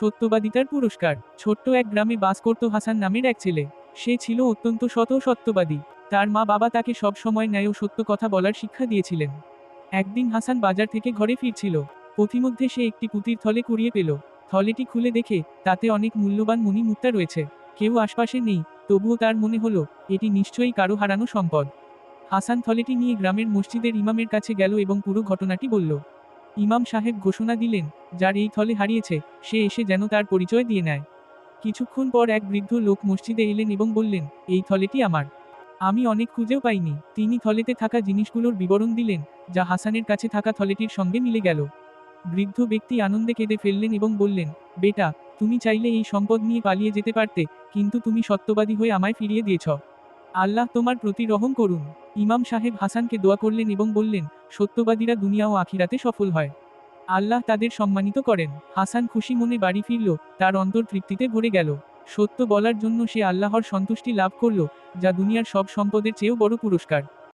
সত্যবাদিতার পুরস্কার। ছোট্ট এক গ্রামে বাস করত হাসান নামের এক ছেলে। সে ছিল অত্যন্ত শত সত্যবাদী। তার মা বাবা তাকে সব সময় ন্যায় ও সত্য কথা বলার শিক্ষা দিয়েছিলেন। একদিন হাসান বাজার থেকে ঘরে ফিরছিল। পথিমধ্যে সে একটি পুঁতির থলে কুড়িয়ে পেল। থলেটি খুলে দেখে তাতে অনেক মূল্যবান মণি মুক্তা রয়েছে। কেউ আশপাশে নেই, তবুও তার মনে হলো, এটি নিশ্চয়ই কারও হারানো সম্পদ। হাসান থলেটি নিয়ে গ্রামের মসজিদের ইমামের কাছে গেল এবং পুরো ঘটনাটি বলল। ইমাম সাহেব ঘোষণা দিলেন, যার এই থলে হারিয়েছে, সে এসে যেন তার পরিচয় দিয়ে নেয়। কিছুক্ষণ পর এক বৃদ্ধ লোক মসজিদে এলেন এবং বললেন, এই থলেটি আমার। আমি অনেক খুঁজেও পাইনি। তিনি থলেতে থাকা জিনিসগুলোর বিবরণ দিলেন, যা হাসানের কাছে থাকা থলেটির সঙ্গে মিলে গেল। বৃদ্ধ ব্যক্তি আনন্দে কেঁদে ফেললেন এবং বললেন, বেটা, তুমি চাইলে এই সম্পদ নিয়ে পালিয়ে যেতে পারতে, কিন্তু তুমি সত্যবাদী হয়ে আমায় ফিরিয়ে দিয়েছ। আল্লাহ তোমার প্রতি রহম করুন। ইমাম সাহেব হাসানকে দোয়া করলেন এবং বললেন, সত্যবাদীরা দুনিয়া ও আখিরাতে সফল হয়। আল্লাহ তাদের সম্মানিত করেন। হাসান খুশি মনে বাড়ি ফিরল, তার অন্তর তৃপ্তিতে ভরে গেল। সত্য বলার জন্য সে আল্লাহর সন্তুষ্টি লাভ করল, যা দুনিয়ার সব সম্পদের চেয়েও বড় পুরস্কার।